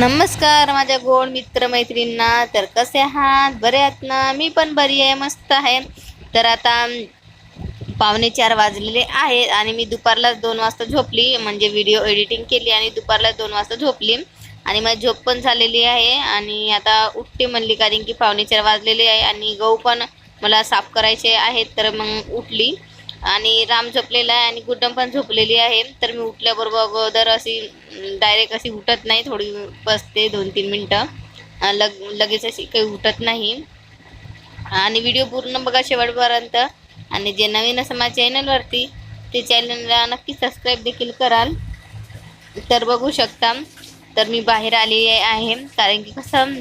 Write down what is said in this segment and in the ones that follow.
नमस्कार माझ्या गोड मित्रमैत्रींना तर कसे आहात? बरे आहात ना? मी पण बरी आहे मस्त आहे. तर आता पावणे चार वाजलेले आहे आणि मी दुपारला दोन वाजता झोपली. म्हणजे व्हिडिओ एडिटिंग केली आणि दुपारला दोन वाजता झोपली. आणि माझी झोप पण झालेली आहे. आणि आता उठते म्हणली कारण की पावणे चार वाजलेले आहे आणि गहू पण मला साफ करायचे आहेत. तर मग उठली. आणि राम झोपलेला आहे आणि गुड्डम पण झोपलेली आहे. तर मी उठल्याबरोबर अगोदर अशी डायरेक्ट अशी उठत नाही थोडी बसते दोन तीन मिनटं. लग लगेच अशी काही उठत नाही. आणि व्हिडिओ पूर्ण बघा शेवटपर्यंत. आणि जे नवीन असं माझ्या चॅनलवरती ते चॅनलला नक्की सबस्क्राईब देखील कराल. तर बघू शकता. तर मी बाहेर आली आहे कारण की कसं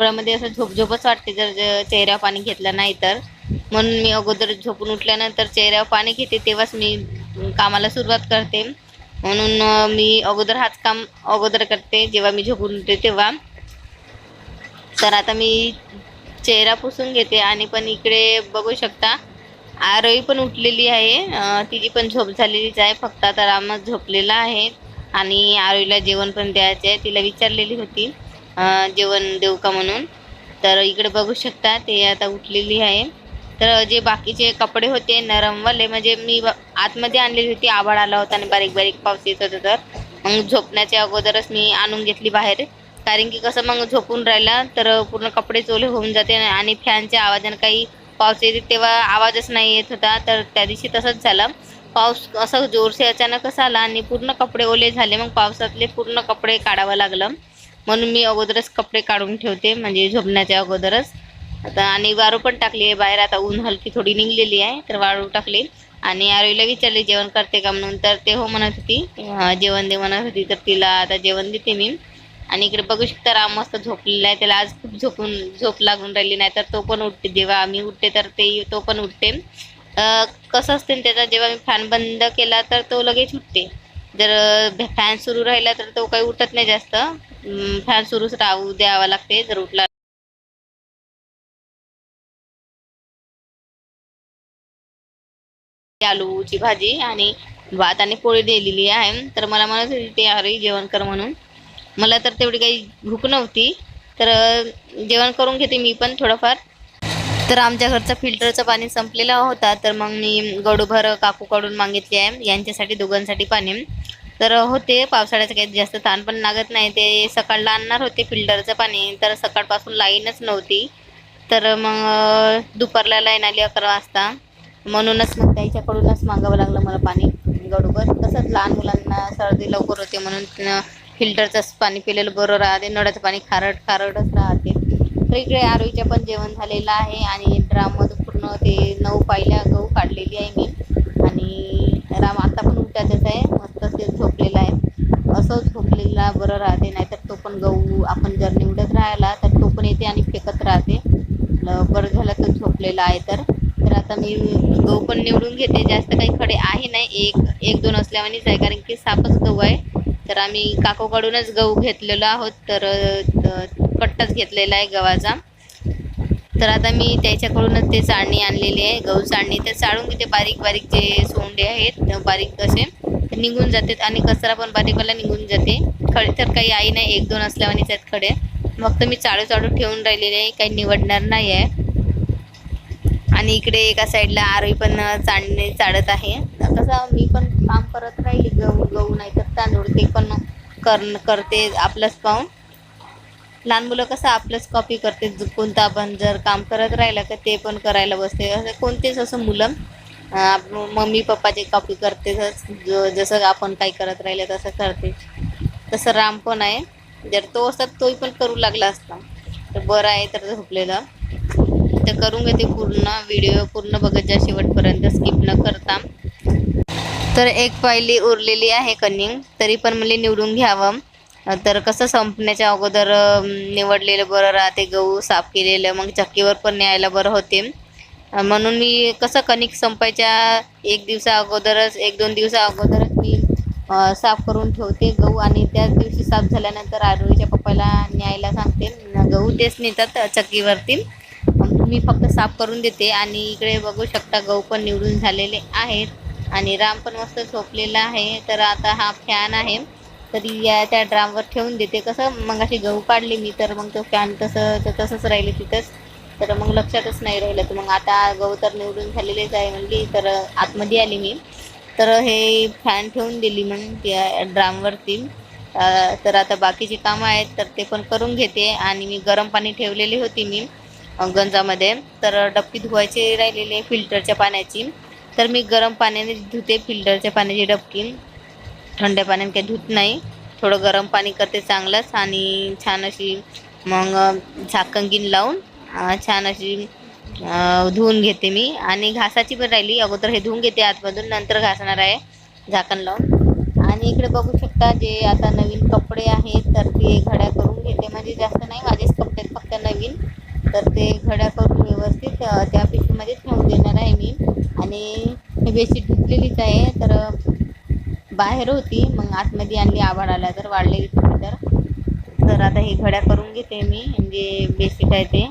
डोळ्यामध्ये असं झोप झोपच वाटते जर चेहऱ्यावर पाणी घेतलं नाही तर. म्हणून मी अगोदर झोपून उठल्यानंतर चेहऱ्यावर पाणी घेते तेव्हाच मी कामाला सुरुवात करते. म्हणून मी अगोदर हाच काम अगोदर करते जेव्हा मी झोपून उठते तेव्हा. तर आता मी चेहरा पुसून घेते आणि पण इकडे बघू शकता आरोही पण उठलेली आहे तिची पण झोप झालेलीच आहे फक्त आता रामच झोपलेला आहे आणि आरोईला जेवण पण द्यायचे आहे तिला विचारलेली होती जेवण देऊ का म्हणून. तर इकडे बघू शकता ते आता उठलेली आहे. तर जे बाकीचे कपडे होते नरमवाले म्हणजे मी आतमध्ये आणलेली होती आभाळ आला होता आणि बारीक बारीक पाऊस येत होता तर. मग झोपण्याच्या अगोदरच मी आणून घेतली बाहेर. कारण की कसं मग झोपून राहिला तर पूर्ण कपडे चोले होऊन जाते आणि फॅनच्या आवाजाने काही पाऊस येते तेव्हा आवाजच नाही येत होता. तर त्या दिवशी तसंच झालं. पाऊस असं जोरसे अचानकच आला आणि पूर्ण कपडे ओले झाले. मग पावसातले पूर्ण कपडे काढावं लागलं. म्हणून मी अगोदरच कपडे काढून ठेवते म्हणजे झोपण्याच्या अगोदरच. आता आणि वारू पण टाकली आहे. बाहेर आता ऊन हलकी थोडी निघलेली आहे तर वाळू टाकली. आणि आरोईला विचारले जेवण करते का म्हणून? तर ते हो म्हणत होती. जेवण दे म्हणत होती तर तिला आता जेवण देते मी. आणि इकडे बघू शकता राम मस्त झोपलेला आहे. त्याला आज खूप झोपून झोप लागून राहिली नाही तर तो पण उठते. जेव्हा आम्ही उठते तर ते तो पण उठते. कसं असते त्याचा जेव्हा मी फॅन बंद केला तर तो लगेच उठते. जर फॅन सुरू राहिला तर तो काही उठत नाही जास्त. फॅन सुरूच राहू द्यावा लागते. जर उठला आलूची भाजी आणि भात आणि पोळी दिलेली आहे. तर मला म्हणत होती ते अरे जेवण कर म्हणून. मला तर तेवढी काही भूक नव्हती. तर जेवण करून घेते मी पण थोडंफार. तर आमच्या घरचं फिल्टरचं पाणी संपलेलं होता. तर मग मी गडूभर काकूकडून मागितले आहे. यांच्यासाठी दोघांसाठी पाणी. तर होते पावसाळ्याचं काही जास्त ताण पण लागत नाही. ते सकाळला आणणार होते फिल्टरचं पाणी. तर सकाळपासून लाईनच नव्हती. तर मग दुपारला लाईन आली अकरा वाजता. म्हणूनच मग त्याच्याकडूनच मागावं लागलं मला पाणी गडूभर तसंच लहान मुलांना सर्दी लवकर होते म्हणून फिल्टरचंच पाणी पिलेलं बरं राहते नळाचं पाणी खारट खारटच राहते. तर इकडे पण जेवण झालेलं आहे आणि ड्राममध्ये पूर्ण ते नऊ पायल्या गहू काढलेली आहे मी. आणि राम आता पण उठायचंच आहे मस्त ते झोपलेला आहे. असं झोपलेला बरं राहते नाहीतर तो पण गहू आपण जर निवडत राहिला तर तो पण येते आणि फेकत राहते. बरं झालं तर झोपलेला आहे तर. आता मी गहू पण निवडून घेते. जास्त काही खडे आहे नाही. एक एक दोन असल्यावानीच आहे. कारण की सापच गहू आहे. तर आम्ही काकूकडूनच गहू घेतलेलो आहोत. तर कट्टाच घेतलेला आहे गव्हाचा. तर आता मी त्याच्याकडूनच ते चाळणी आणलेली आहे. गहू चाळणी तर चाळून घेते. बारीक बारीक जे सोंडे आहेत बारीक कसे निघून जातात. आणि कचरा पण बारीकवाला निघून जाते. खडे तर काही आई नाही. एक दोन असल्यावानीच आहेत खडे. फक्त मी चाळू चाळू ठेवून राहिलेले आहे. काही निवडणार नाही आहे. आणि इकडे एका साईडला आरवी पण चाळणे चाळत आहे. तर कसं मी पण काम करत राहिली गहू गहू नाही तर तांदूळ ते पण कर करते आपलंच पाहून. लहान मुलं कसं आपलंच कॉपी करते ज- कोणतं आपण जर काम करत राहिलं तर ते पण करायला बसते. असं कोणतेच असं मुलं मम्मी पप्पाचे कॉपी करते जसं आपण काही करत राहिलं तसं करते. तसं राम पण आहे. जर तो असतात तोही पण करू लागला असता. तर बरं आहे तर झोपलेलं. तर करून घेते पूर्ण व्हिडिओ पूर्ण बघत जा शेवटपर्यंत स्किप न करता. तर एक पायली उरलेली आहे कनिंग तरी पण मला निवडून घ्यावं. तर कसं संपण्याच्या अगोदर निवडलेलं बरं राहते गहू साफ केलेलं मग चक्कीवर पण न्यायला बरं होते. म्हणून मी कसं कणिक संपायच्या एक दिवसा अगोदरच एक दोन दिवसा अगोदरच मी साफ करून ठेवते गहू आणि त्याच दिवशी साफ झाल्यानंतर आरोळीच्या पप्पाला न्यायला सांगते. गहू तेच नेतात चक्कीवरती. मी फक्त साफ करून देते आणि इकडे बघू शकता गहू पण निवडून झालेले आहेत. आणि राम पण मस्त झोपलेला आहे. तर आता हा फॅन आहे. तरी या त्या ड्रामवर ठेवून देते. कसं मग अशी गहू काढली मी तर मग तो फॅन तसं तर तसंच राहिले तिथंच. तर मग लक्षातच नाही राहिलं. तर मग आता गहू तर निवडून झालेलेच आहे म्हणली तर आतमध्ये आली मी. तर हे फॅन ठेवून दिली मग त्या ड्रामवरती तर आता बाकीची कामं आहेत तर ते पण करून घेते. आणि मी गरम पाणी ठेवलेली होती मी. गंजामध्ये. तर डबकी धुवायची राहिलेली आहे फिल्टरच्या पाण्याची. तर मी गरम पाण्याने धुते फिल्टरच्या पाण्याची डबकी. थंड्या पाण्याने काही धुत नाही. थोडं गरम पाणी करते चांगलंच आणि छान अशी मग झाकंगीन झाकण गिन लावून छान अशी धुवून घेते मी. आणि घासाची पण राहिली. अगोदर हे धुवून घेते आतमधून. नंतर घासणार आहे झाकण लावून. आणि इकडे बघू शकता जे आता नवीन कपडे आहेत तर ते घड्या करून घेते. म्हणजे जास्त नाही माझेच कपडे फक्त नवीन. तर ते घड्या करून व्यवस्थित त्या पिशवीमध्ये ठेवून देणार आहे मी. आणि बेडशीट धुतलेलीच आहे तर बाहेर होती. मग आतमध्ये आणली आभाळ आला तर वाढलेली तर. तर आता हे घड्या करून घेते मी. म्हणजे बेडशीट आहे ते.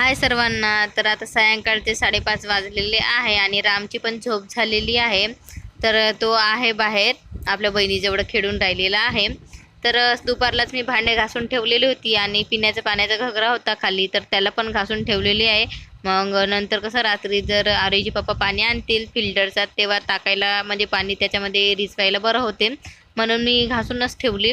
हाय सर्वांना. तर आता सायंकाळचे साडेपाच वाजलेले आहे आणि रामची पण झोप झालेली आहे. तर तो आहे बाहेर. आपल्या बहिणीजवळ खेळून राहिलेला आहे. तर दुपारलाच मी भांडे घासून ठेवलेली होती आणि पिण्याचा पाण्याचा घगरा होता खाली. तर त्याला पण घासून ठेवलेली आहे. मग नंतर कसं रात्री जर आरोजी पप्पा पाणी आणतील फिल्टरचा तेव्हा टाकायला म्हणजे पाणी त्याच्यामध्ये रिचवायला बरं होते. म्हणून मी घासूनच ठेवली.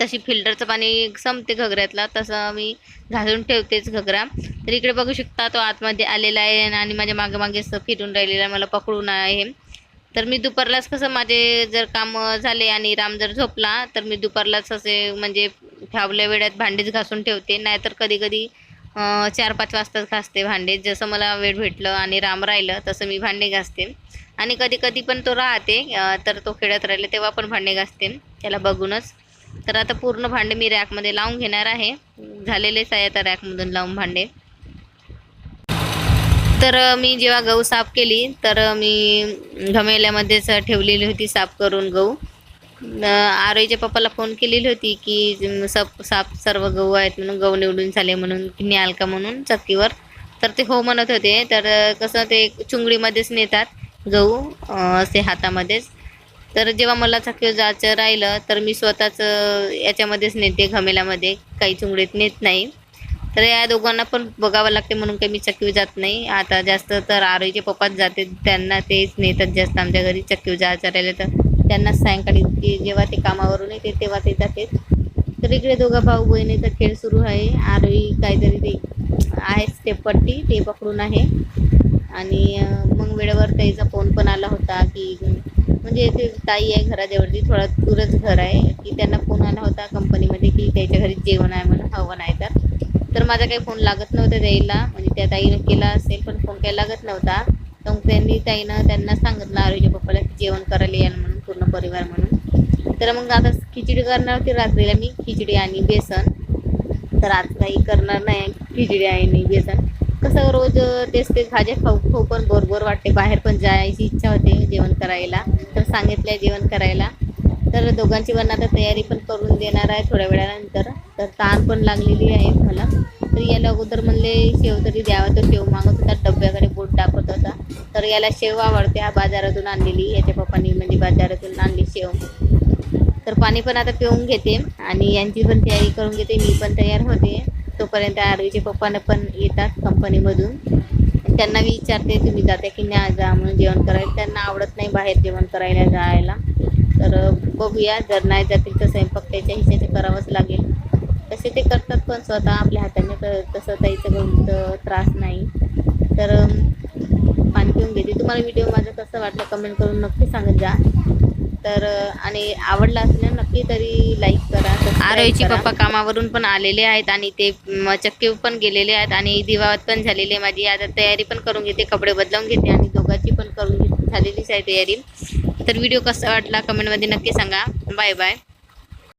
तशी फिल्टरचं पाणी संपते घगऱ्यातला तसं मी घालून ठेवतेच घगरा. तर इकडे बघू शकता तो आतमध्ये आलेला आहे आणि माझ्या मागे मागे असं फिरून राहिलेला आहे, मला पकडून आहे. तर मी दुपारलाच कसं माझे जर काम झाले आणि राम जर झोपला तर मी दुपारलाच असे म्हणजे फावल्या वेळात भांडेच घासून ठेवते. नाहीतर कधी कधी चार पाच वाजताच घासते भांडे. जसं मला वेळ भेटलं आणि राम राहिलं तसं मी भांडे घासते. आणि कधी कधी पण तो राहते तर तो खेळत राहिला तेव्हा पण भांडे घासते. त्याला बघूनच. तर आता पूर्ण भांडे मी रॅकमध्ये लावून घेणार आहे. झालेलेच आहे आता रॅकमधून लावून भांडे. तर मी जेव्हा गहू साफ केली तर मी घमेल्यामध्येच ठेवलेली होती साफ करून गहू. आरोईच्या पप्पाला फोन केलेली होती की सब साफ सर्व गहू आहेत म्हणून गहू निवडून झाले म्हणून न्याल का म्हणून चक्कीवर. तर ते हो म्हणत होते. तर कसं ते चुंगडीमध्येच नेतात गहू असे हातामध्येच. तर जेव्हा मला चाकीवर जायचं राहिलं तर मी स्वतःच याच्यामध्येच नेते घमेल्यामध्ये काही चुंगडीत नेत नाही. तर या दोघांना पण बघावं लागते म्हणून काही मी चक्कीवर जात नाही. आता जास्त तर आरोईचे पप्पाच जाते त्यांना तेच नेतात जास्त आमच्या घरी चक्कीवर जायचं राहिलं तर. त्यांना सायंकाळी ते जेव्हा ते कामावरून येते तेव्हा ते जातात तर इकडे दोघा भाऊ बहिणीचा खेळ सुरू आहे. आरोई काहीतरी ते आहे स्टेपवरती ते पकडून आहे. आणि मग वेळेवर त्याचा फोन पण आला होता की म्हणजे ते ताई आहे घराजवळची थोडा दूरच घर आहे. की त्यांना फोन आला होता कंपनीमध्ये की त्याच्या घरी जेवण आहे म्हणून हवं नाही तर. तर माझा काही फोन लागत नव्हता द्यायला म्हणजे त्या ताईनं केला असेल पण फोन काही लागत नव्हता. तर मग त्यांनी ताईनं त्यांना सांगितलं आरोग्य पप्पाला की जेवण करायला याल म्हणून पूर्ण परिवार म्हणून. तर मग आता खिचडी करणार होती रात्रीला मी खिचडी आणि बेसन. तर आज काही करणार नाही खिचडी आणि बेसन. कसं रोज तेच तेच भाज्या खाऊ खाऊ पण बरोबर वाटते. बाहेर पण जायची इच्छा होते जेवण करायला. तर सांगितलं जेवण करायला. तर दोघांची पण आता तयारी पण करून देणार आहे थोड्या वेळानंतर. तर ताण पण लागलेली आहे मला. तर याला अगोदर म्हणले शेव तरी द्यावा तर शेव मागत होता. डब्याकडे बोट टाकत होता. तर याला शेव आवडते. हा बाजारातून आणलेली. याच्या पप्पांनी म्हणजे बाजारातून आणली शेव. तर पाणी पण आता पिऊन घेते. आणि यांची पण तयारी करून घेते. मी पण तयार होते. तोपर्यंत आरवीचे पप्पानं पण येतात कंपनीमधून. त्यांना मी विचारते तुम्ही जाते की नाही जा म्हणून जेवण करायला? त्यांना आवडत नाही बाहेर जेवण करायला जायला. तर बघूया जर नाही जातील तर स्वयंपाक त्याच्या हिशेचे करावंच लागेल. तसे ते करतात पण स्वतः आपल्या हाताने तर तसं त्याचं कोणतं त्रास नाही. तर पाणी पिऊन घेते. तुम्हाला व्हिडिओ माझा कसं वाटलं कमेंट करून नक्की सांगत जा. तर आणि आवडला असेल नक्की तरी लाईक करा आरोहीचे पप्पा कामावरून पण आलेले आहेत आणि ते चक्की पण गेलेले आहेत आणि दिवावत पण झालेली आहे माझी. आता तयारी पण करून घेते कपडे बदलावून घेते आणि दोघांची पण करून घेते झालेलीच आहे तयारी. तर व्हिडिओ कसा वाटला कमेंटमध्ये नक्की सांगा. Bye bye